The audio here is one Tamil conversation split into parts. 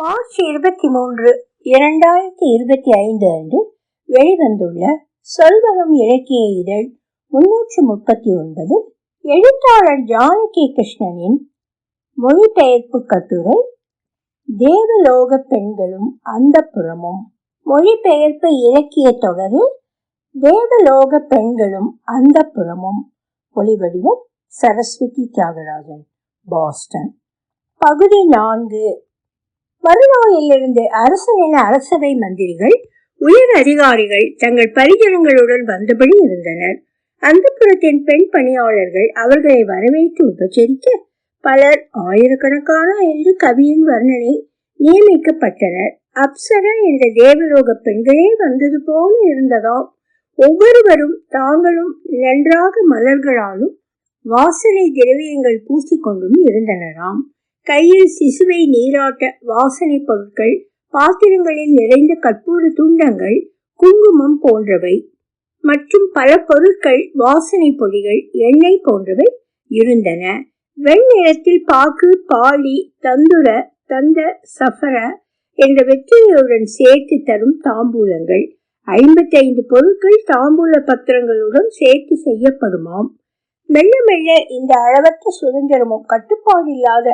மார்ச் இருபத்தி மூன்று இரண்டாயிரத்தி இருபத்தி ஐந்து அன்று வெளிவந்துள்ள சொல்வரும் இலக்கிய இதழ் முன்னூற்று முப்பத்தி ஒன்பது எழுத்தாளர் ஜானகி கிருஷ்ணனின் மொழிபெயர்ப்பு கட்டுரை தேவலோக பெண்களும் அந்த புறமும். மொழிபெயர்ப்பு இலக்கிய தொடரில் தேவலோக பெண்களும் அந்த புறமும். ஒளிவடிவம் சரஸ்வதி தியாகராஜன் பாஸ்டன். பகுதி நான்கு மறுநாளிலிருந்து அரசனின் அரசவை மந்திரிகள் உயர் அதிகாரிகள் தங்கள் பரிஜனங்களுடன் வந்தபடி இருந்தனர். அந்த புறத்தின் பெண் பணியாளர்கள் அவர்களை வரவேற்று உபச்சரிக்க பலர் ஆயிரக்கணக்கான என்று கவியின் வர்ணனை நியமிக்கப்பட்டனர். அப்சரா என்ற தேவலோக பெண்களே வந்தது போல இருந்ததாம். ஒவ்வொருவரும் தாங்களும் நன்றாக மலர்களாலும் வாசனை திரவியங்கள் பூசிக்கொண்டும் இருந்தனராம். கையில் சிசுவை நீராட்ட வாசனை பொருட்கள் பாத்திரங்களில் நிறைந்த கற்பூர துண்டங்கள் குங்குமம் போன்றவை மற்றும் பல பொருட்கள் வாசனை பொடிகள் எண்ணெய் போன்றவை இருந்தன. வெண்ணிறத்தில் பாக்கு பாலி தந்துர தந்த சஃபர என்ற வெற்றிலையுடன் சேர்த்து தரும் தாம்பூலங்கள். ஐம்பத்தைந்து பொருட்கள் தாம்பூல பத்திரங்களுடன் சேர்த்து செய்யப்படுமாம். மெல்ல மெல்ல இந்த அளவற்ற சுதந்திரமும் கட்டுப்பாடு இல்லாத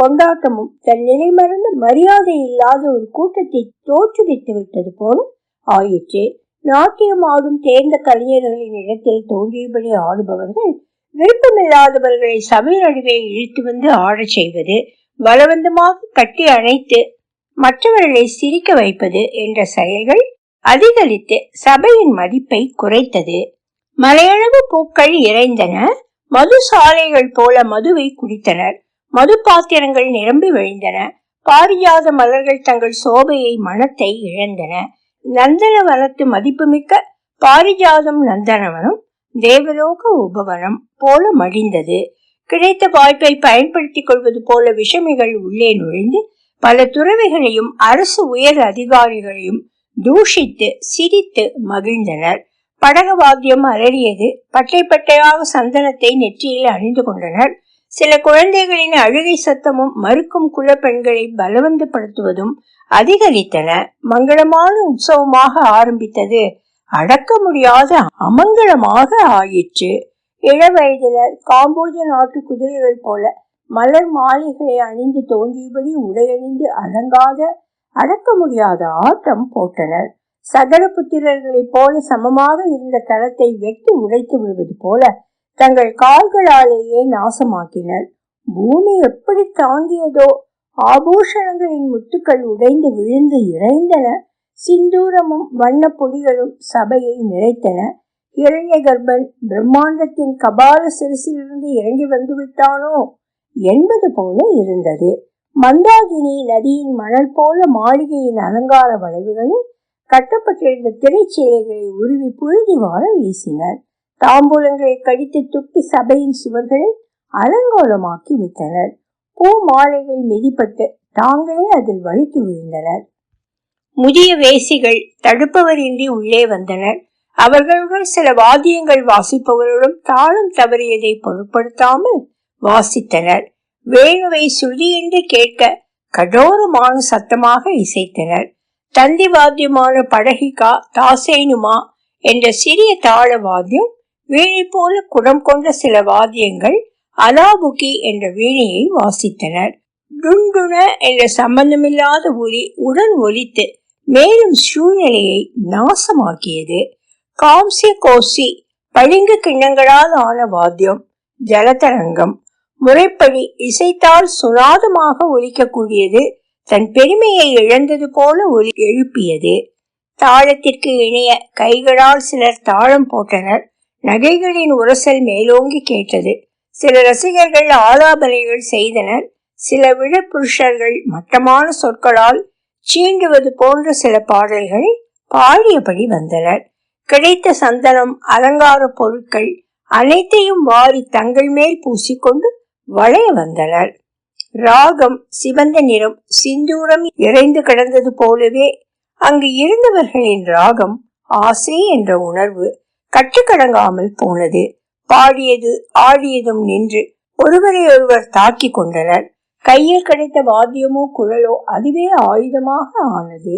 கொண்டாட்டமும் தன் நிலை மறந்த மரியாதை இல்லாத ஒரு கூட்டத்தை தோற்றுவித்து விட்டது போல ஆயிற்று. நாட்டியம் ஆடும் தேர்ந்த கலைஞர்களின் இடத்தில் தோன்றியபடி ஆடுபவர்கள் விருப்பமில்லாதவர்களை சபை நடுவே இழுத்து வந்து ஆடச் செய்வது பலவந்தமாக கட்டி அணைத்து மற்றவர்களை சிரிக்க வைப்பது என்ற செயல்கள் அதிகரித்து சபையின் மதிப்பை குறைத்தது. மலையளவு பூக்கள் இறைந்தன. மது சாலைகள் போல மதுவை குடித்தனர். மது பாத்திரங்கள் நிரம்பி விழுந்தன. பாரிஜாத மலர்கள் தங்கள் சோபையை மனத்தை இழந்தன. நந்தனவனத்து மதிப்புமிக்க பாரிஜாதம் நந்தனவனம் தேவலோக உபவனம் போல மடிந்தது. கிடைத்த வாய்ப்பை பயன்படுத்திக் கொள்வது போல விஷமிகள் உள்ளே நுழைந்து பல துறவிகளையும் அரசு உயர் அதிகாரிகளையும் தூஷித்து சிரித்து மகிழ்ந்தனர். படக வாத்தியம் அலறியது. பட்டை பட்டையாக சந்தனத்தை நெற்றியில் அணிந்து கொண்டனர். சில குழந்தைகளின் அழுகை சத்தமும் மறுக்கும் குலப்பெண்களை பலவந்தப்படுத்துவதும் அதிகரித்தன. மங்களமான உற்சவமாக ஆரம்பித்தது. அடக்க முடியாத அமங்கலமாக ஆயிற்று. இளவயதினர் காம்போஜ நாட்டு குதிரைகள் போல மலர் மாலைகளை அணிந்து தோன்றியபடி உடையணிந்து அடங்காத அடக்க முடியாத ஆட்டம் போட்டனர். சகர புத்திரர்களைப் போல சமமாக இருந்த தளத்தை வெட்டி உடைத்து விடுவது போல தங்கள் கால்களாலேயே நாசமாக்கினர். பூமி எப்படி தாங்கியதோ ஆபூஷணங்களின் முத்துக்கள் உடைந்து விழுந்து இறைந்தன. சிந்தூரமும் வண்ண பொடிகளும் சபையை நிறைத்தன. இரண்ய கர்ப்பன் பிரம்மாண்டத்தின் கபால சிறுசிலிருந்து இறங்கி வந்து விட்டானோ என்பது போல இருந்தது. மந்தாகினி நதியின் மணல் போல மாளிகையின் அலங்கார வளைவுகளில் கட்டப்பட்டிருந்த திரைச்சீலைகளை உருவி புழுதி வார வீசினர். தாம்பூலங்களை கடித்து துப்பி சபையின் சுவர்களை அலங்கோலமாக்கி விட்டனர். பூ மாலைகள் மிதிப்பட்டு தாங்களே அதில் வழுக்கி விழுந்தனர். முதிய வேசிகள் தடுப்பவரின்றி உள்ளே வந்தனர். அவர்களுடன் சில வாத்தியங்கள் வாசிப்பவர்களும் தாளம் தவறியதை பொருட்படுத்தாமல் வாசித்தனர். வேணுவை சுழி என்று கேட்க கடோரமான சத்தமாக இசைத்தனர். தந்தி வாத்தியமான படகிகா தாசேனுமா என்ற சிறிய தாள வாத்தியம் வீணை போல குடம் கொண்ட சில வாத்தியங்கள் அலாபுகி என்ற வீணையை வாசித்தனர். டுண்டுன என்ற சம்பந்தமில்லாத ஒலி உடன் ஒலித்து மேலும் சூழ்நிலையை நாசமாக்கியது. காம்சிய கோசி பளிங்கு கிண்ணங்களால் ஆன வாத்தியம் ஜலதரங்கம் முறைப்படி இசைத்தால் சுனாதமாக ஒலிக்கக்கூடியது தன் பெருமையை இழந்தது போல ஒலி எழுப்பியது. தாளத்திற்கு இணைய கைகளால் சிலர் தாளம் போட்டனர். நகைகளின் உரசல் மேலோங்கி கேட்டது. சில ரசிகர்கள் ஆலாபனைகள் செய்தனர். சில விழப்புருஷர்கள் மட்டமான சொற்களால் சீண்டுவது போன்ற சில பாடல்களை பாடியபடி வந்தனர். கிடைத்த சந்தனம் அலங்கார பொருட்கள் அனைத்தையும் வாரி தங்கள் மேல் பூசிக்கொண்டு வளைய வந்தனர். ராகம் சிவந்த நிறம் சிந்தூரம் இறைந்து கிடந்தது போலவே அங்கு இருந்தவர்களின் ராகம் ஆசை என்ற உணர்வு கட்டுக்கடங்காமல் போனது. பாடியது ஆடியதும் நின்று ஒருவரை ஒருவர் தாக்கிக் கொண்டனர். கையில் கிடைத்த வாத்தியமோ குழலோ அதுவே ஆயுதமாக ஆனது.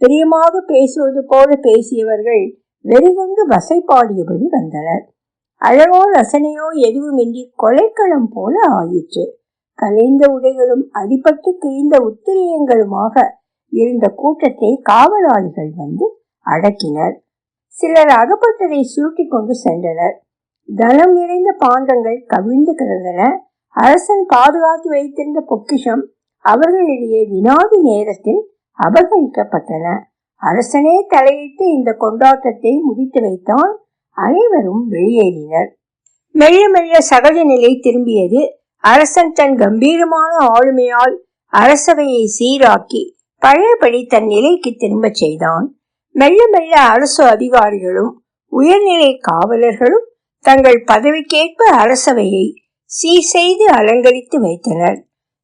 பிரியமாக பேசுவது போல பேசியவர்கள் வெறிகொண்டு வசை பாடியபடி வந்தனர். அழகோ ரசனையோ எதுவுமின்றி கொலைக்களம் போல ஆயிற்று. கலைந்த உடைகளும் அடிபட்டு கிழிந்த உத்திரியங்களுமாக இருந்த கூட்டத்தை காவலாளிகள் வந்து அடக்கினர். சிலர் அகப்பட்டதை சுருட்டி கொண்டு சென்றனர். தனம் நிறைந்த பாண்டங்கள் கவிழ்ந்து கிடந்தன. அரசன் பாதுகாத்து வைத்திருந்த பொக்கிஷம் அவர்களிடையே வினாடி நேரத்தில் அபகரிக்கப்பட்டன. அரசனே தலையிட்டு இந்த கொண்டாட்டத்தை முடித்து வைத்தான் அனைவரும் வெளியேறினர். மெல்ல மெல்ல சகஜ நிலை திரும்பியது. அரசன் தன் கம்பீரமான ஆளுமையால் அரசவையை சீராக்கி பழையபடி தன் நிலைக்கு திரும்பச் செய்தான். மெல்ல மெல்ல அரசு அதிகாரிகளும் உயர்நிலை காவலர்களும் தங்கள் பதவிக்கேற்ப அரசவையை சீ செய்து அலங்கரித்து வைத்தனர்.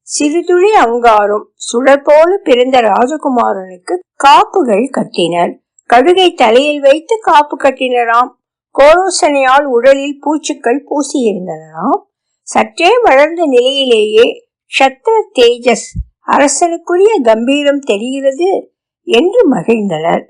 சிறுதுளி அங்காரும் சுடர் போல பிறந்த ராஜகுமாரனுக்கு காப்புகள் கட்டினர். கடுகை தலையில் வைத்து காப்பு கட்டினராம். கோரோசனையால் உடலில் பூச்சுக்கள் பூசியிருந்தனராம். சற்றே வளர்ந்த நிலையிலேயே சத்திர தேஜஸ் அரசனுக்குரிய கம்பீரம் தெரிகிறது என்று மகிழ்ந்தனர்.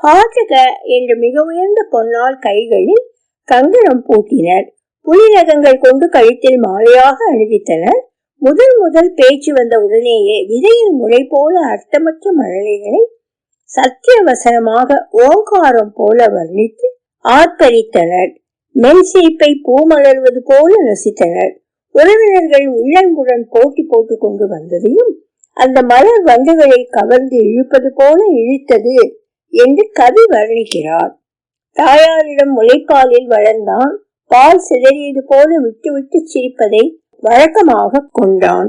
ஹாஜக என்று மிக உயர்ந்த பொன்னால் கைகளில் கங்கணம் பூட்டினர். புலிரகங்கள் கொண்டு கழுத்தில் மாலையாக அணிவித்தனர். முதல் முதல் பேச்சு வந்த உடனேயே விதையில் முளை போல அர்த்தமற்ற மழலைகளை சத்திய வசனமாக ஓங்காரம் போல வர்ணித்து ஆர்ப்பரித்தனர். மென் சிரிப்பை பூ மலர்வது போல ரசித்தனர். உறவினர்கள் உள்ளன்புடன் போட்டி போட்டு கொண்டு வந்ததையும் அந்த மலர் வண்டுகளை கவர்ந்து இழுப்பது போல இழுத்தது. என்று கவி வர்ணிக்கிறார். தாயாரிடம் முளைப்பாலில் வளர்ந்தான். பால் சிதறியது போல விட்டு விட்டு சிரிப்பதை வழக்கமாக கொண்டான்.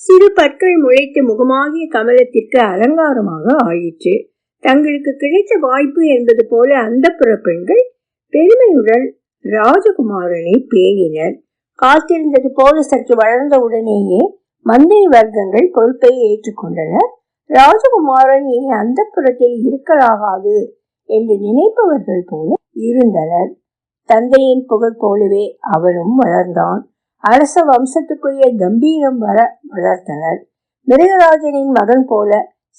சிறு பற்கள் முளைத்து முகமாகிய கமலத்திற்கு அலங்காரமாக ஆயிற்று. தங்களுக்கு கிடைத்த வாய்ப்பு என்பது போல அந்த பெண்கள் பெருமையுடன் ராஜகுமாரனை பேணினர். காத்திருந்தது போல சற்று வளர்ந்த உடனேயே மந்திரி வர்க்கங்கள் பொறுப்பை ஏற்றுக்கொண்டனர். ராஜகுமாரன் இனி அந்த புறத்தில் இருக்கலாகாது என்று நினைப்பவர்கள் போல இருந்தனர். தந்தையின் புகழ் போலவே அவனும் வளர்ந்தான். அரச வம்சத்துக்குரிய கம்பீரம் வர வளர்த்தனர். மிருகராஜனின் மகன் போல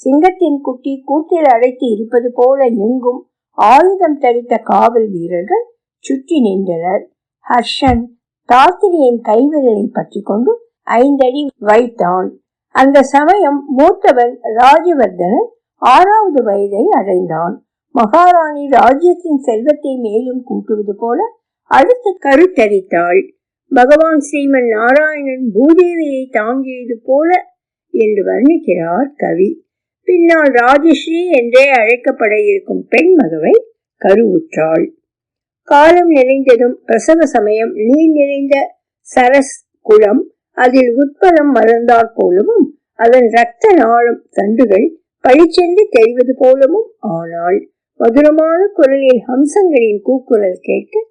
சிங்கத்தின் குட்டி கூட்டில் அடைத்து இருப்பது போல எங்கும் ஆயுதம் தரித்த காவல் வீரர்கள் சுற்றி நின்றனர். ஹர்ஷன் தாத்திரியின் கைவிரலை பற்றி கொண்டு ஐந்தடி வைத்தான். அந்த சமயம் மூத்தவன் ராஜவர்தனன் ஆறாவது வயதை அடைந்தான். மகாராணி ராஜ்யத்தின் செல்வத்தை மேலும் கூட்டுவது போல அடுத்து கருத்தரித்தாள். பகவான் ஸ்ரீமன் நாராயணன் பூதேவியை தாங்கியது போல என்று வர்ணிக்கிறார் கவி. பின்னால் ராஜஸ்ரீ என்றே அழைக்கப்பட இருக்கும் பெண் மகவை கருவுற்றாள். காலம் நிறைந்ததும் பிரசவ சமயம் நீர் நிறைந்த சரஸ் குளம் அதில் உட்பலம் மலர்ந்தாற் போலவும் அதன் இரத்த நாளம் தண்டுகள் பழிச்சென்று தெரிவது போலவும் ஆனால் மதுரமான குரலில் ஹம்சங்களின் கூக்குரல் கேட்க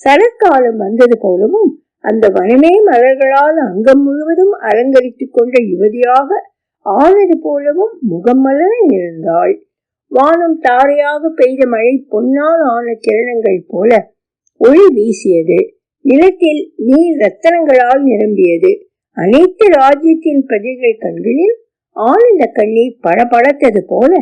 சரக்காலம் வந்தது போலவும் அந்த வனமே மலர்களால் அங்கம் முழுவதும் அலங்கரித்துக் கொண்ட யுவதியாக ஆனது போலவும் முகம் மலர இருந்தாள் வானம் தாரையாக பெய்த மழை பொன்னால் ஆன கிரணங்கள் போல ஒளி வீசியது. நிலத்தில் நீர் ரத்தனங்களால் நிரம்பியது. அனைத்து ராஜ்யத்தின் பிரஜைகள் கண்களில் ஆனந்த கண்ணீர் படபடத்தது போல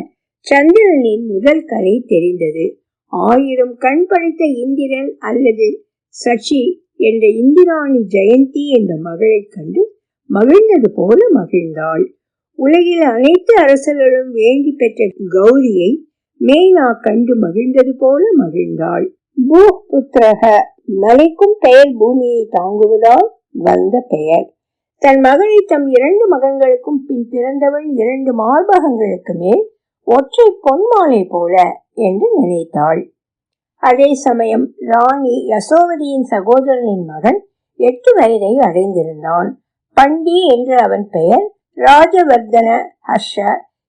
சந்திரனின் முதல் கலை தெரிந்தது. ஆயிரம் கண் படைத்த இந்திரன் அல்லது சச்சி என்ற இந்திராணி ஜெயந்தி என்ற மகளை கண்டு மகிழ்ந்தது போல மகிழ்ந்தாள். உலகில் அனைத்து அரசர்களும் வேண்டி பெற்ற கௌரியை மேனா கண்டு மகிழ்ந்தது போல மகிழ்ந்தாள். பூ புத்திரக மலைக்கும் பெயர் பூமியை தாங்குவதால் வந்த பெயர். தன் மகளை தம் இரண்டு மகன்களுக்கும் பின் பிறந்தவள் இரண்டு மார்பகங்களுக்கு மேல் ஒற்றை பொன்மாலை போல என்று நினைத்தாள். அதே சமயம் ராணி யசோவதியின் சகோதரனின் மகன் எட்டு வயதை அடைந்திருந்தான். பண்டி என்று அவன் பெயர் ராஜவர்தன ஹர்ஷ.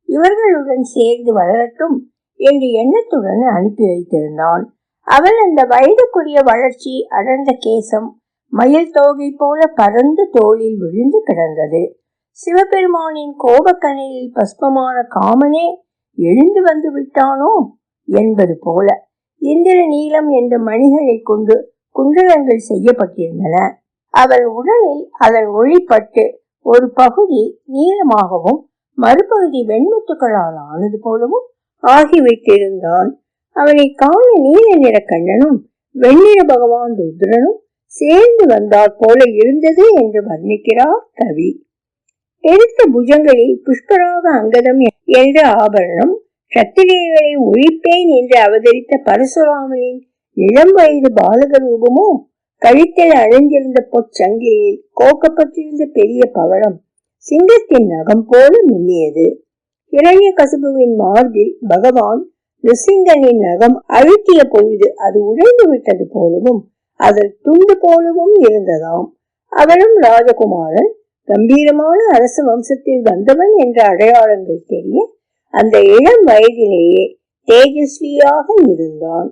இவர்களுடன் சேர்ந்து வளரட்டும் என்று எண்ணத்துடன் அனுப்பி வைத்திருந்தான். அவள் அந்த வயதுக்குரிய வளர்ச்சி அடர்ந்த கேசம் மயில் தோகை போல பறந்து தோளில் விழுந்து கிடந்தது. சிவபெருமானின் கோபக்கணையில் பஸ்பமான காமனே எழுந்து வந்து விட்டானோ என்பது போல இந்திர நீளம் என்ற மணிகளை கொண்டு குண்டலங்கள் செய்யப்பட்டிருந்தன. அவள் உடலில் அதன் ஒளிப்பட்டு ஒரு பகுதி நீளமாகவும் மறுபகுதி வெண்முத்துக்களால் ஆனது போலவும் ஆகிவிட்டிருந்தான். அவனை காண நீல நிற கண்ணனும் வெண்ணிற பகவான் ருத்ரனும் சேர்ந்து வந்தாற் போல இருந்தது என்று வர்ணிக்கிறார் கவி. எடுத்த புஜங்களில் புஷ்பராக அங்கதம் என்ற ஆபரணம் சத்திரியர்களை ஒழிப்பேன் என்று அவதரித்த பரசுராமனின் இளம் வயது பாலக ரூபமோ கழுத்தில் அழிந்திருந்த பொற்சங்கிலியில் கோக்கப்பட்டிருந்த பெரிய பவளம் சிங்கத்தின் நகம் போல மின்னியது. இளைய கசுபுவின் மார்பில் பகவான் நிருசிங்கனின் நகம் அழுத்திய பொழுது அது உடைந்து விட்டது போலவும் அதில் துண்டு போலவும் இருந்ததாம். அவனும் ராஜகுமாரன் கம்பீரமான அரச வம்சத்தில் வந்தவன் என்ற அடையாளங்கள் தெரிய அந்த இளம் வயதிலேயே தேஜஸ்வியாக இருந்தான்.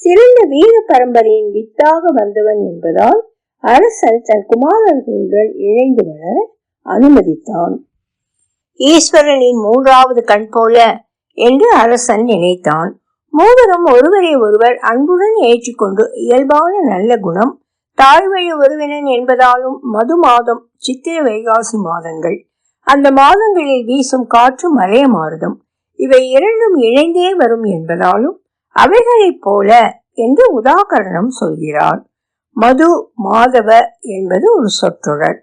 சிறந்த வீர பரம்பரையின் வித்தாக வந்தவன் என்பதால் அரசன் தன் குமாரர்களுடன் இணைந்து வளர அனுமதித்தான். ஈஸ்வரனின் மூன்றாவது கண் போல என்று அரசன் நினைத்தான். மூவரும் ஒருவரை ஒருவர் அன்புடன் ஏற்றுக்கொண்டு இயல்பான நல்ல குணம் தாழ்வழி ஒருவினன் என்பதாலும் மது மாதம் சித்திர வைகாசி மாதங்கள். அந்த மாதங்களில் வீசும் காற்று மறைய மாறுதம் இவை இரண்டும் இணைந்தே வரும் என்பதாலும் அவைகளைப் போல என்று உதாகரணம் சொல்கிறார். மது மாதவ என்பது ஒரு சொற்றொடர்.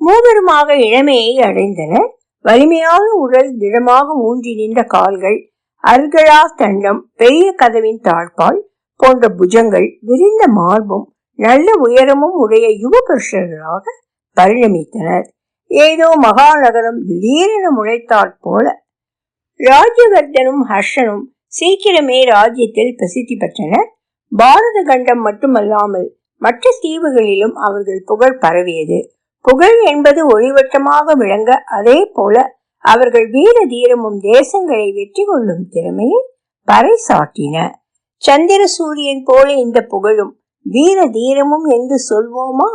மூவருமாக இளமையை அடைந்தனர். வலிமையான உடல் திடமாக ஊன்றி நின்ற கால்கள் அர்களா தண்டம் பெரிய கதவின் தாழ்பால் போன்ற புஜங்கள் விரிந்த மார்பும் நல்ல உயரமும் உடைய யுவ புருஷர்களாக பரிணமித்தனர். ஏதோ மகாநகரம் திடீரென முளைத்தாற் போல. ராஜ்யவர்தனும் ஹர்ஷனும் சீக்கிரமே ராஜ்யத்தில் பிரசித்தி பெற்றனர். பாரத கண்டம் மட்டுமல்லாமல் மற்ற தீவுகளிலும் அவர்கள் புகழ் பரவியது. புகழ் என்பது ஒளிவட்டமாக விளங்க அதே போல அவர்கள் வீர தீரமும் தேசங்களை வெற்றி கொள்ளும் திறமையை பறைசாட்டின சந்திர சூரியன் போல இந்த புகழும் வீர தீரமும் என்று சொல்வோமா?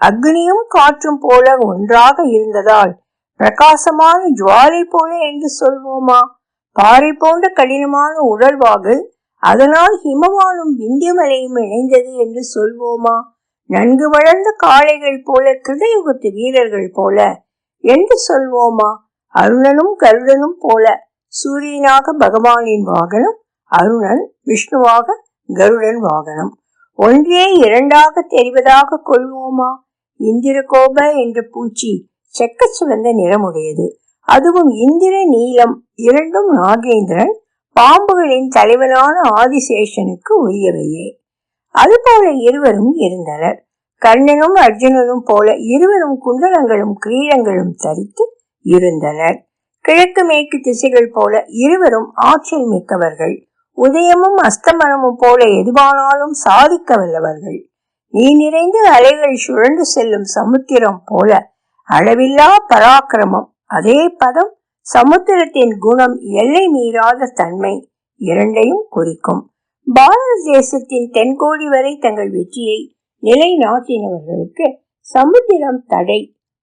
அக்னியும் காற்றும் போல ஒன்றாக இருந்ததால் பிரகாசமான ஜுவாலை போல என்று சொல்வோமா? பாறை போன்ற கடினமான உடல்வாகு அதனால் ஹிமவானும் விந்தியமலையும் இணைந்தது என்று சொல்வோமா? நன்கு வளர்ந்த காளைகள் போல கிருதயுகத்து வீரர்கள் போல. என்று சொல்வோமா? அருணனும் கருடனும் போல. சூரியனாக பகவானின் வாகனம் அருணன் விஷ்ணுவாக கருடன் வாகனம். ஒன்றே இரண்டாக தெரிவதாக கொள்வோமா? இந்திர கோப என்ற பூச்சி செக்க சிவந்த நிறமுடையது. அதுவும் இந்திர நீலம் இரண்டும் நாகேந்திரன் பாம்புகளின் தலைவனான ஆதிசேஷனுக்கு உரியவையே. அதுபோல இருவரும் இருந்தனர். கர்ணனும் அர்ஜுனனும் போல இருவரும் குண்டலங்களும் கிரீடங்களும் தரித்து இருந்தனர். கிழக்கு மேற்கு திசைகள் போல இருவரும் ஆற்றல் மிக்கவர்கள். உதயமும் அஸ்தமனமும் போல எதுவானாலும் சாதிக்க வல்லவர்கள். நீ நிறைந்து அலைகள் சுழண்டு செல்லும் சமுத்திரம் போல அளவில்லா பராக்கிரமம். அதே பதம் சமுத்திரத்தின் குணம் எல்லை மீறாத தன்மை இரண்டையும் குறிக்கும். பாரத தேசத்தின் தென்கோடி வரை தங்கள் வெற்றியை நிலைநாட்டினவர்களுக்கு சமுத்திரம் தடை.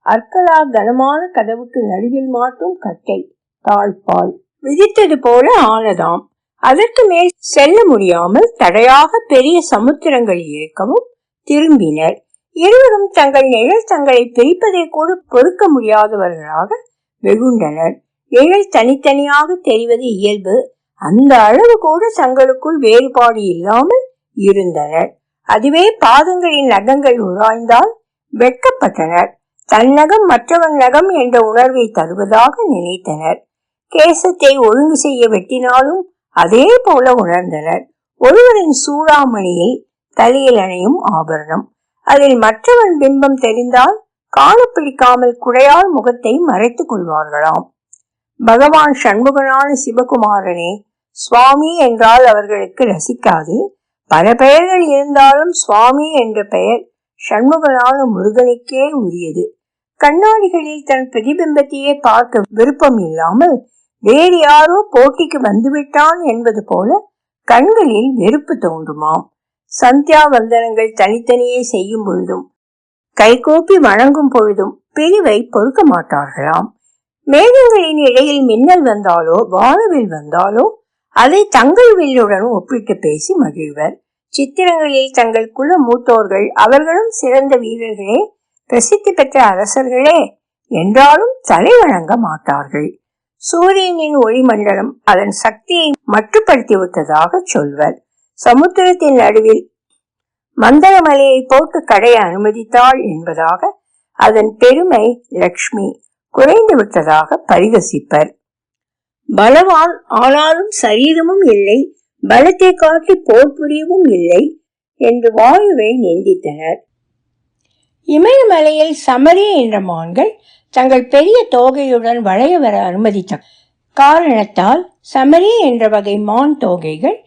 அற்களா கனமான கதவுக்கு நடுவில் மாட்டும் கட்டை. தாழ்பால் விதித்தது போல ஆனதாம். அதற்கு மேல் செல்ல முடியாமல் தடையாக பெரிய சமுத்திரங்கள் இருக்கவும் திரும்பினர். இருவரும் தங்கள் நிழல் தங்களை பிரிப்பதை கூட பொறுக்க முடியாதவர்களாக வெகுண்டனர். நிழல் தனித்தனியாக தெரிவது இயல்பு. அந்த அளவு கூட தங்களுக்குள் வேறுபாடு இல்லாமல் இருந்தனர். அதுவே பாதங்களின் நகங்கள் உராய்ந்தால் வெட்கப்பட்டனர். தன்னகம் மற்றவன் நகம் என்ற உணர்வை தருவதாக நினைத்தனர். கேசத்தை ஒழுங்கு செய்ய வெட்டினாலும் அதே போல உணர்ந்தனர். ஒருவரின் சூடாமணியில் தலையில் அணையும் ஆபரணம். அதில் மற்றவன் பிம்பம் தெரிந்தால் காணப்பிடிக்காமல் குடையால் முகத்தை மறைத்துக் கொள்வார்களாம். பகவான் சண்முகனான சிவகுமாரனே சுவாமி என்றால் அவர்களுக்கு ரசிக்காது. பல பெயர்கள் இருந்தாலும் சுவாமி என்ற பெயர் சண்முகனான முருகனுக்கே உரியது. கண்ணாடிகளில் தன் பிரதிபிம்பத்தையே பார்க்க விருப்பம் இல்லாமல் வேறு யாரோ போட்டிக்கு வந்துவிட்டான் என்பது போல கண்களில் வெறுப்பு தோன்றுமாம். சந்தியா வந்தனங்கள் தனித்தனியே செய்யும் பொழுதும் கைகோப்பி வணங்கும் பொழுதும் பிரிவை பொறுக்க மாட்டார்களாம். மேகங்களின் இடையில் மின்னல் வந்தாலோ வானவில் வந்தாலோ அதை தங்கள் வில்லுடன் ஒப்பிட்டு பேசி மகிழ்வர். சித்திரங்களில் தங்கள் குல மூத்தோர்கள் அவர்களும் சிறந்த வீரர்களே பிரசித்தி பெற்ற அரசர்களே என்றாலும் தலை வணங்க மாட்டார்கள். சூரியனின் ஒளிமண்டலம் அதன் சக்தியை மட்டுப்படுத்தி விட்டதாக சொல்வர். சமுத்திரத்தின் நடுவில் மந்தரமலையை போட்டு கடைய அனுமதித்தாள் என்பதாக அதன் பெருமை லக்ஷ்மி குறைந்து விட்டதாக பரிகசிப்பர். பலவான் ஆனாலும் சரீரமும் இல்லை பலத்தை காட்டி போர் புரியவும் இல்லை என்று வாயுவை நிந்தித்தனர். இமயமலையில் சமரி என்ற மான்கள் தங்கள் பெரிய தோகையுடன் வளைய வர அனுமதித்த காரணத்தால் சமரி என்ற வகை மான் தோகைகள்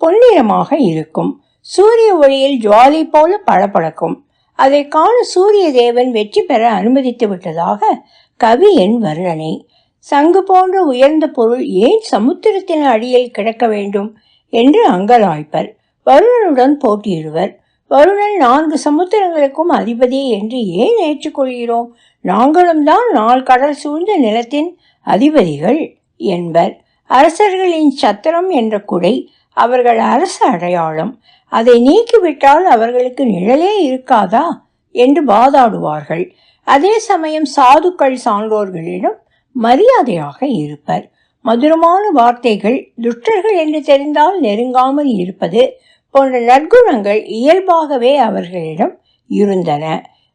பொன்னிறமாக இருக்கும். சூரிய ஒளியில் ஜுவாலி போல பளபளக்கும். அதை காண சூரிய தேவன் வெற்றி பெற அனுமதித்து விட்டதாக கவியின் வர்ணனை. சங்கு போன்ற உயர்ந்த பொருள் ஏன் சமுத்திரத்தின் அடியில் கிடக்க வேண்டும்? என்று அங்கலாய்ப்பர். வருணனுடன் போட்டியிடுவர். வருணன் நான்கு சமுத்திரங்களுக்கும் அதிபதி என்று ஏன் ஏற்றுக்கொள்கிறோம் நாங்களும் தான் நாள் கடல் சூழ்ந்த நிலத்தின் அதிபதிகள் என்பர். அரசர்களின் சத்திரம் என்ற குடை அவர்கள் அரசு அடையாளம். அதை நீக்கிவிட்டால் அவர்களுக்கு நிழலே இருக்காதா? என்று வாதாடுவார்கள். அதே சமயம் சாதுக்கள் சான்றோர்களிடம் மரியாதையாக இருப்பர். மதுரமான வார்த்தைகள் துஷ்டர்கள் என்று தெரிந்தால் நெருங்காமல் இருப்பது போன்ற நற்குணங்கள் இயல்பாகவே அவர்களிடம் இருந்தன.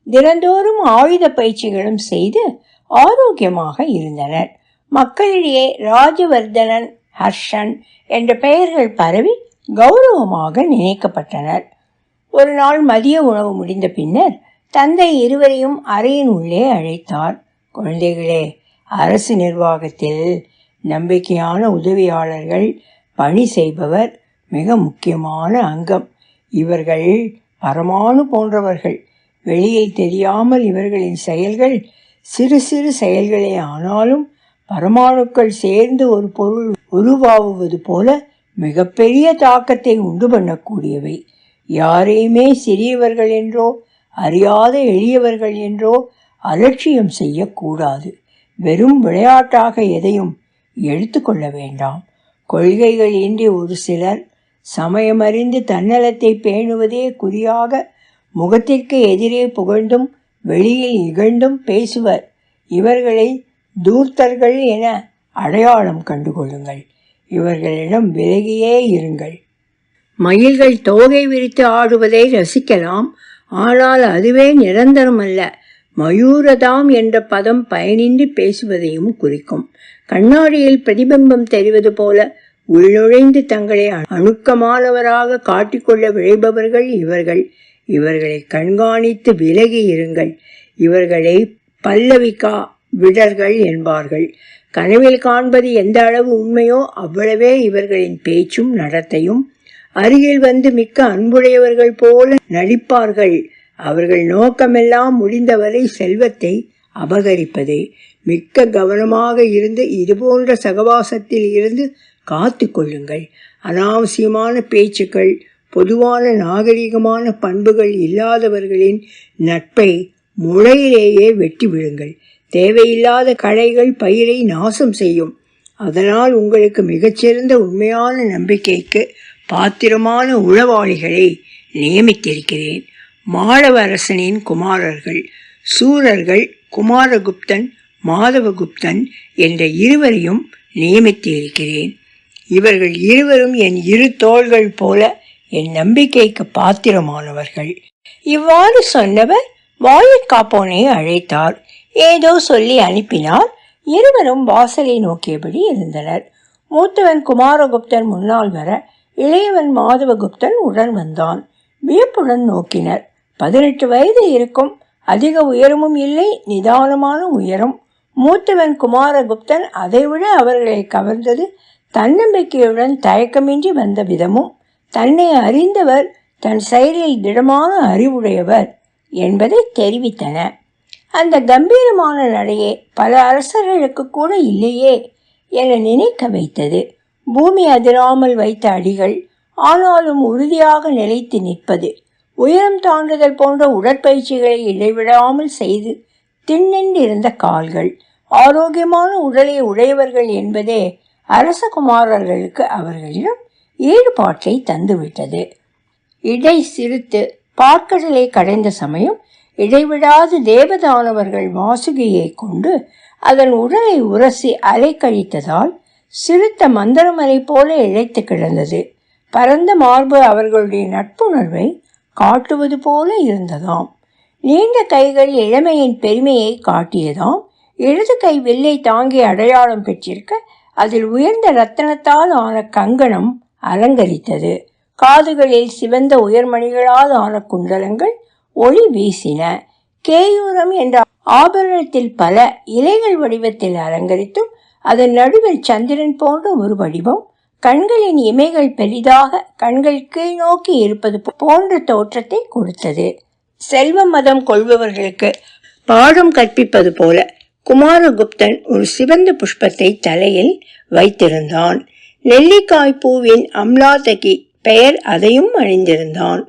தினந்தோறும் ஆயுத பயிற்சிகளும் செய்து ஆரோக்கியமாக இருந்தனர். மக்களிடையே ராஜவர்தனன் ஹர்ஷன் என்ற பெயர்கள் பரவி கௌரவமாக நினைக்கப்பட்டனர். ஒரு நாள் மதிய உணவு முடிந்த பின்னர் தந்தை இருவரையும் அறையின் உள்ளே அழைத்தார். குழந்தைகளே அரசு நிர்வாகத்தில் நம்பிக்கையான உதவியாளர்கள் பணி செய்பவர் மிக முக்கியமான அங்கம். இவர்கள் பரமானு போன்றவர்கள். வெளியே தெரியாமல் இவர்களின் செயல்கள் சிறு சிறு செயல்களே. ஆனாலும் பரமாணுக்கள் சேர்ந்து ஒரு பொருள் உருவாகுவது போல மிகப்பெரிய தாக்கத்தை உண்டு பண்ணக்கூடியவை. யாரையுமே சிறியவர்கள் என்றோ அறியாத எளியவர்கள் என்றோ அலட்சியம் செய்யக்கூடாது. வெறும் விளையாட்டாக எதையும் எடுத்துக்கொள்ள வேண்டாம். கொள்கைகள் இன்றி ஒரு சிலர் சமயமறிந்து தன்னலத்தை பேணுவதே குறியாக முகத்திற்கு எதிரே புகழ்ந்தும் வெளியில் இகழ்ந்தும் பேசுவர். இவர்களை தூர்த்தர்கள் என அடையாளம் கண்டுகொள்ளுங்கள் இவர்களிடம் விலகியே இருங்கள். மயில்கள் தோகை விரித்து ஆடுவதை ரசிக்கலாம். ஆனால் அதுவே நிரந்தரமல்ல. மயூரதாம் என்ற பதம் பயனின்றி பேசுவதையும் குறிக்கும். கண்ணாடியில் பிரதிபிம்பம் தெரிவது போல உள்நுழைந்து தங்களை அணுக்கமானவராக காட்டிக்கொள்ள விழைபவர்கள் இவர்கள். இவர்களை கண்காணித்து விலகி இருங்கள். இவர்களை பல்லவிகா விடர்கள் என்பார்கள். கனவில் காண்பது எந்த அளவு உண்மையோ அவ்வளவே இவர்களின் பேச்சும் நடத்தையும். அருகில் வந்து மிக்க அன்புடையவர்கள் போல நடிப்பார்கள். அவர்கள் நோக்கமெல்லாம் முடிந்தவரை செல்வத்தை அபகரிப்பதே. மிக்க கவனமாக இருந்து இதுபோன்ற சகவாசத்தில் இருந்து காத்து கொள்ளுங்கள். அனாவசியமான பேச்சுக்கள் பொதுவான நாகரிகமான பண்புகள் இல்லாதவர்களின் நட்பை முளையிலேயே வெட்டி விழுங்கள். தேவையில்லாத களைகள் பயிரை நாசம் செய்யும். அதனால் உங்களுக்கு மிகச்சிறந்த உண்மையான நம்பிக்கைக்கு பாத்திரமான உளவாளிகளை நியமித்திருக்கிறேன். மாளவரசனின் குமாரர்கள் சூரர்கள் குமாரகுப்தன் மாதவகுப்தன் என்ற இருவரையும் நியமித்திருக்கிறேன். இவர்கள் இருவரும் என் இரு தோள்கள் போல என் நம்பிக்கைக்கு பாத்திரமானவர்கள். இவ்வாறு சொன்னவர் வாயிற்காப்போனை அழைத்தார். ஏதோ சொல்லி அனுப்பினார் இருவரும் வாசலை நோக்கியபடி இருந்தனர். மூத்தவன் குமாரகுப்தன் முன்னால் வர இளையவன் மாதவகுப்தன் உடன் வந்தான். வியப்புடன் நோக்கினர். பதினெட்டு வயது இருக்கும். அதிக உயரமும் இல்லை நிதானமான உயரம். மூத்தவன் குமாரகுப்தன் அதைவிட அவர்களை கவர்ந்தது தன்னம்பிக்கையுடன் தயக்கமின்றி வந்த விதமும் தன்னை அறிந்தவர் தன் செயலில் திடமான அறிவுடையவர் என்பதை தெரிவித்தன. அந்த கம்பீரமான நடையே பல அரசர்களுக்கு கூட இல்லையே என நினைக்க வைத்தது. பூமி அதிராமல் வைத்த அடிகள் ஆனாலும் உறுதியாக நிலைத்து நிற்பது உயரம் தாண்டுதல் போன்ற உடற்பயிற்சிகளை இடைவிடாமல் செய்து திண்ணென்றிருந்த கால்கள் ஆரோக்கியமான உடலை உடையவர்கள் என்பதே அரசகுமாரர்களுக்கு அவர்களிடம் ஈடுபாட்டை தந்துவிட்டது. இடை சிரித்து பார்க்கடலை கடைந்த சமயம் இடைவிடாது தேவதானவர்கள் வாசுகியை கொண்டு அதன் உடலை உரசி அலைக்கழித்ததால் சிறுத்த மந்திரமலை போல இழைத்து கிடந்தது. பரந்த மார்பு அவர்களுடைய நட்புணர்வை காட்டுவது போல இருந்ததாம். நீண்ட கைகள் இளமையின் பெருமையை காட்டியதாம். இடது கை வில்லை தாங்கி அடையாளம் பெற்றிருக்க அதில் உயர்ந்த ரத்தனத்தால் ஆன கங்கணம் அலங்கரித்தது. காதுகளில் சிவந்த உயர்மணிகளால் ஆன குண்டலங்கள் ஒளி வீசின. கேயூரம் என்ற ஆபரணத்தில் பல இலைகள் வடிவத்தில் அலங்கரித்தும் அதன் நடுவில் சந்திரன் போன்ற ஒரு வடிவம் கண்களின் இமைகள் பெரிதாக கண்கள் கீழ் நோக்கி இருப்பது போன்ற தோற்றத்தை கொடுத்தது. செல்வ மதம் கொள்பவர்களுக்கு பாடம் கற்பிப்பது போல குமாரகுப்தன் ஒரு சிவந்த புஷ்பத்தை தலையில் வைத்திருந்தான். நெல்லிக்காய் பூவின் அம்லாதகி பெயர் அதையும் அணிந்திருந்தான்.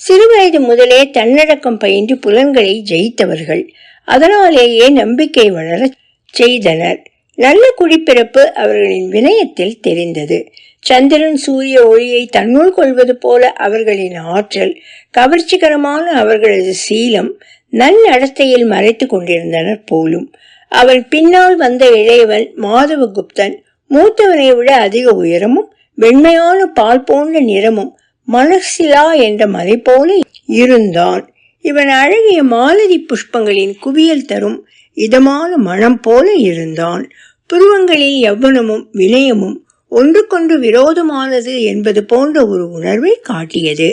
சிறுவயது முதலே தன்னடக்கம் பயின்று புலன்களை ஜெயித்தவர்கள். அதனாலேயே நம்பிக்கை வளர செய்தனர். நல்ல குடிப்பிறப்பு அவர்களின் வினயத்தில் தெரிந்தது. சந்திரன் சூரிய ஒளியை தன்னுள் கொள்வது போல அவர்களின் ஆற்றல் கவர்ச்சிகரமான அவர்களது சீலம் நன்னடத்தையில் மறைத்து கொண்டிருந்தனர் போலும். அவன் பின்னால் வந்த இளையவன் மாதவகுப்தன் மூத்தவனை விட அதிக உயரமும் வெண்மையான பால் போன்ற நிறமும் மனசிலா என்ற மலை போல இருந்தான். இவன் அழகிய மாலதி புஷ்பங்களின் குவியல் தரும் இதமான மனம் போல இருந்தான். புருவங்களில் எவ்வனமும் வினயமும் ஒன்றுக்கொன்று விரோதமானது என்பது போன்ற ஒரு உணர்வை காட்டியது.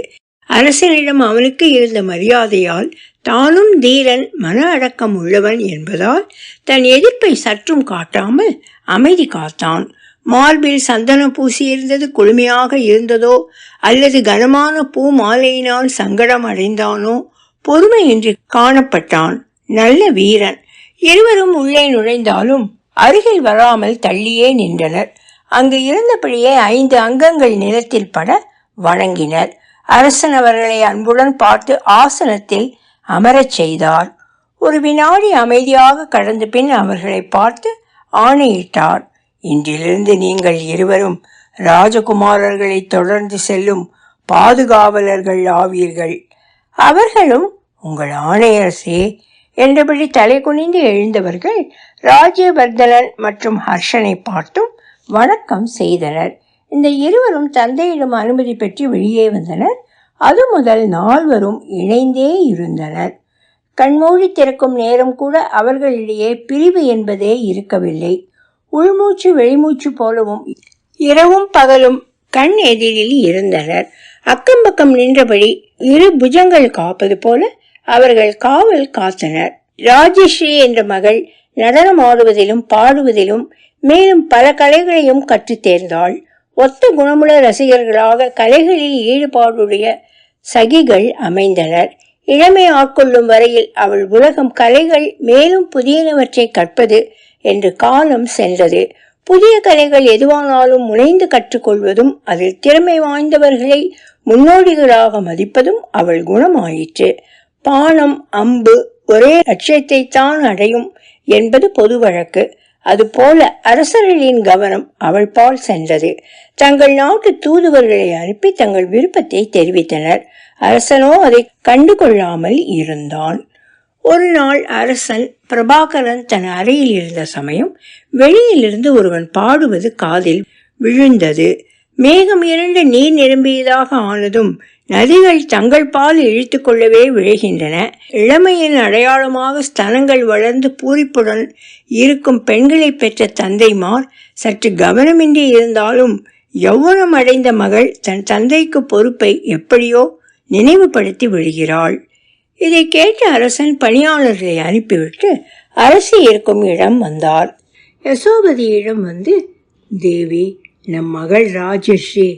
அரசனிடம் அவனுக்கு இருந்த மரியாதையால் தானும் தீரன் மன அடக்கம் உள்ளவன் என்பதால் தன் எதிர்ப்பை சற்றும் காட்டாமல் அமைதி காத்தான். மார்பில் சந்தனம் பூசியிருந்தது குளுமையாக இருந்ததோ அல்லது கனமான பூ மாலையினால் சங்கடம் அடைந்தானோ பொறுமையின்றி காணப்பட்டான். நல்ல வீரன். இருவரும் உள்ளே நுழைந்தாலும் அருகில் வராமல் தள்ளியே நின்றனர். அங்கு இருந்தபடியே ஐந்து அங்கங்கள் நிலத்தில் பட வணங்கினர். அரசன் அவர்களை அன்புடன் பார்த்து ஆசனத்தில் அமரச் செய்தார். ஒரு வினாடி அமைதியாக கடந்த பின் அவர்களை பார்த்து ஆணையிட்டார். இன்றிலிருந்து நீங்கள் இருவரும் ராஜகுமாரர்களை தொடர்ந்து செல்லும் பாதுகாவலர்கள் ஆவீர்கள். அவர்களும் உங்கள் ஆணையரசே என்றபடி தலை குனிந்து எழுந்தவர்கள் ராஜ்யவர்தனன் மற்றும் ஹர்ஷனை பார்த்தும் வணக்கம் செய்தனர். இந்த இருவரும் தந்தையிடம் அனுமதி பெற்று வெளியே வந்தனர். அது முதல் நால்வரும் இணைந்தே இருந்தனர். கண்மூடி திறக்கும் நேரம் கூட அவர்களிடையே பிரிவு என்பதே இருக்கவில்லை. உள்மூச்சு வெளிமூச்சு போலவும் இரவும் பகலும் கண் எதிரில் இருந்தனர். அக்கம் பக்கம் நின்றபடி இரு புஜங்கள் காப்பது போல அவர்கள் காவல் காத்தனர். ராஜஸ்ரீ என்ற மகள் நடனம் ஆடுவதிலும் பாடுவதிலும் மேலும் பல கலைகளையும் கற்றுத் தேர்ந்தாள். ஒத்த குணமுள்ள ரசிகர்களாக கலைகளில் ஈடுபாடுடைய சகிகள் அமைந்தனர். இளமை ஆட்கொள்ளும் வரையில் அவள் உலகம் கலைகள் மேலும் புதியனவற்றை கற்பது என்று காலம் சென்றது. புதிய கலைகள் எதுவானாலும் முனைந்து கற்றுக்கொள்வதும் அதில் திறமை வாய்ந்தவர்களை முன்னோடிகளாக மதிப்பதும் அவள் குணமாயிற்று. பானம் அம்பு ஒரே லட்சியத்தை தான் அடையும் என்பது பொது வழக்கு. அதுபோல அரசர்களின் கவனம் அவள் பால் சென்றது. தங்கள் நாட்டு தூதுவர்களை அனுப்பி தங்கள் விருப்பத்தை தெரிவித்தனர். அரசனோ அதை கண்டுகொள்ளாமல் இருந்தான். ஒரு நாள் அரசன் பிரபாகரன் தன் அறையில் இருந்த சமயம் வெளியிலிருந்து ஒருவன் பாடுவது காதில் விழுந்தது. மேகம் இரண்டு நீர் நிரம்பியதாக ஆனதும் நதிகள் தங்கள் பால் இழுத்து கொள்ளவே விழுகின்றன. இளமையின் அடையாளமாக ஸ்தனங்கள் வளர்ந்து பூரிப்புடன் இருக்கும் பெண்களை பெற்ற தந்தைமார் சற்று கவனமின்றி இருந்தாலும் யௌவனம் அடைந்த மகள் தன் தந்தைக்கு பொறுப்பை எப்படியோ நினைவுபடுத்தி விடுகிறாள். இதை கேட்ட அரசன் பணியாளர்களை அனுப்பிவிட்டு அரசு இருக்கும் இடம் வந்தார். யசோபதியிடம் வந்து தேவி நம் மகள் ராஜஸ்ரீ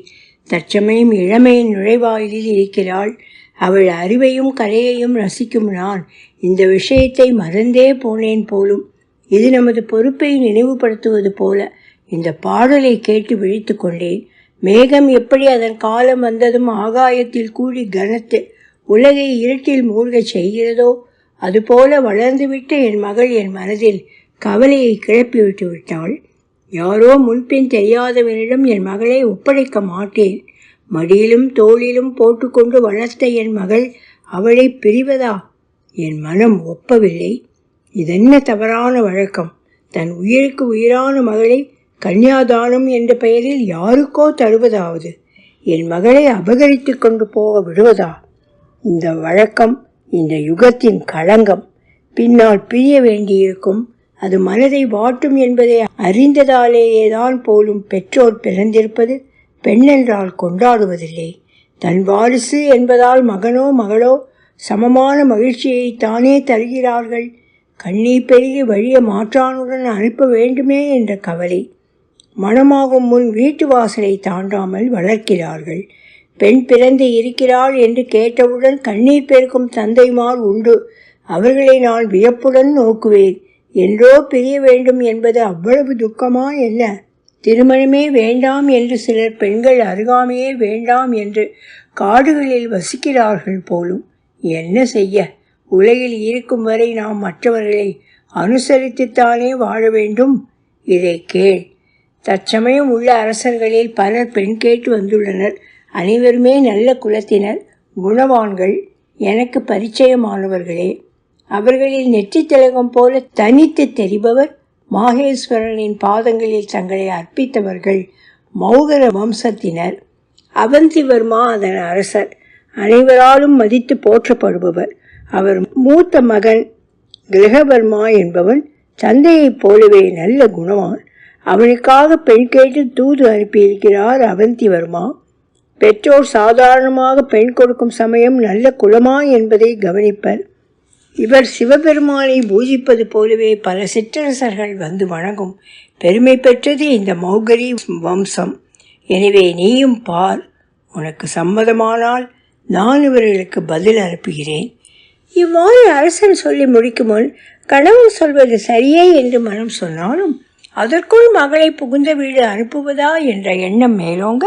தற்சமயம் இளமையின் நுழைவாயிலில் இருக்கிறாள். அவள் அறிவையும் கலையையும் ரசிக்கும் நான். இந்த விஷயத்தை மறந்தே போனேன் போலும். இது நமது பொறுப்பை நினைவுபடுத்துவது போல இந்த பாடலை கேட்டு விழித்து கொண்டேன். மேகம் எப்படி அதன் காலம் வந்ததும் ஆகாயத்தில் கூடி கனத்து உலகை இருட்டில் மூழ்கச் செய்கிறதோ அதுபோல வளர்ந்துவிட்ட என் மகள் என் மனதில் கவலையை கிளப்பிவிட்டு விட்டாள். யாரோ முன்பின் தெரியாதவனிடம் என் மகளை ஒப்படைக்க மாட்டேன். மடியிலும் தோளிலும் போட்டுக்கொண்டு வளர்த்த என் மகள் அவளை பிரிவதா? என் மனம் ஒப்பவில்லை. இதென்ன தவறான வழக்கம்? தன் உயிருக்கு உயிரான மகளை கன்னியாதானம் என்ற பெயரில் யாருக்கோ தருவதாவது? என் மகளை அபகரித்து கொண்டு போக விடுவதா? இந்த வழக்கம் இந்த யுகத்தின் களங்கம். பின்னால் பிரிய வேண்டியிருக்கும் அது மனதை வாட்டும் என்பதை அறிந்ததாலேயேதான் போலும் பெற்றோர் பிறந்திருப்பது பெண்ணென்றால் கொண்டாடுவதில்லை. தன் வாரிசு என்பதால் மகனோ மகளோ சமமான மகிழ்ச்சியை தானே தருகிறார்கள். கண்ணீர் பெருகி வழிய மாற்றானுடன் அனுப்ப வேண்டுமே என்ற கவலை. மனமாகும் முன் வீட்டு வாசலை தாண்டாமல் வளர்க்கிறார்கள். பெண் பிறந்து இருக்கிறாள் என்று கேட்டவுடன் கண்ணீர் பெருக்கும் தந்தைமார் உண்டு. அவர்களை நான் வியப்புடன் நோக்குவேன். என்றோ பிரிய வேண்டும் என்பது அவ்வளவு துக்கமா என்ன? திருமணமே வேண்டாம் என்று சிலர் பெண்கள் அருகாமையே வேண்டாம் என்று காடுகளில் வசிக்கிறார்கள் போலும் என்ன செய்ய? உலகில் இருக்கும் வரை நாம் மற்றவர்களை அனுசரித்துத்தானே வாழ வேண்டும்? இதை கேள். தற்சமயம் உள்ள அரசர்களில் பலர் பெண் கேட்டு வந்துள்ளனர். அனைவருமே நல்ல குலத்தினர் குணவான்கள். எனக்கு பரிச்சயமானவர்களே. அவர்களில் நெற்றி திலகம் போல தனித்து தெரிபவர் மாகேஸ்வரனின் பாதங்களில் தங்களை அர்ப்பித்தவர்கள் மௌகர வம்சத்தினர். அவந்திவர்மா அதன் அரசர். அனைவராலும் மதித்து போற்றப்படுபவர். அவர் மூத்த மகன் கிரகவர்மா என்பவன் தந்தையைப் போலவே நல்ல குணவான். அவனுக்காக பெண் கேட்டு தூது அனுப்பியிருக்கிறார் அவந்திவர்மா. பெற்றோர் சாதாரணமாக பெண் கொடுக்கும் சமயம் நல்ல குலமா என்பதை கவனிப்பர். இவர் சிவபெருமானை பூஜிப்பது போலவே பல சிற்றரசர்கள் வந்து வணங்கும். பெருமை பெற்றது இந்த மௌகரி வம்சம். எனவே நீயும் பார். உனக்கு சம்மதமானால் நான் இவர்களுக்கு பதில் அனுப்புகிறேன். இவ்வாறு அரசன் சொல்லி முடிக்கும் முன் கணவன் சொல்வது சரியே என்று மனம் சொன்னாலும் அதற்குள் மகளை புகுந்த வீடு அனுப்புவதா என்ற எண்ணம் மேலோங்க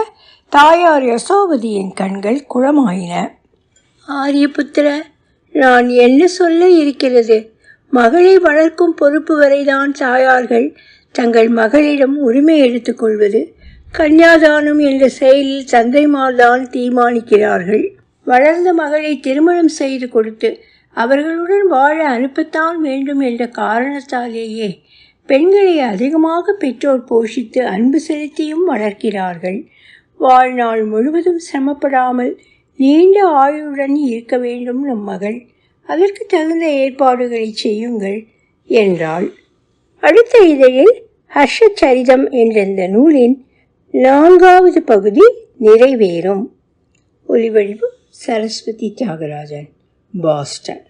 தாயார் யசோவதியின் கண்கள் குளமாயின. ஆரியபுத்திர நான் என்ன சொல்ல இருக்கிறது? மகளை வளர்க்கும் பொறுப்பு வரைதான் தாயார்கள் தங்கள் மகளிடம் உரிமை எடுத்துக்கொள்வது கன்னியாதானம் என்ற செயலில் தந்தைமார்தான் தீர்மானிக்கிறார்கள். வளர்ந்த மகளை திருமணம் செய்து கொடுத்து அவர்களுடன் வாழ அனுப்பத்தான் வேண்டும் என்ற காரணத்தாலேயே பெண்களை அதிகமாக பெற்றோர் போஷித்து அன்பு செலுத்தியும் வளர்க்கிறார்கள். வாழ்நாள் முழுவதும் சிரமப்படாமல் நீண்ட ஆயுளுடன் இருக்க வேண்டும் நம் மகள். அதற்கு தகுந்த ஏற்பாடுகளை செய்யுங்கள் என்றாள். அடுத்த இதழில் ஹர்ஷச்சரிதம் என்ற இந்த நூலின் நான்காவது பகுதி நிறைவேறும். ஒலிவழிவு சரஸ்வதி தியாகராஜன் பாஸ்டன்.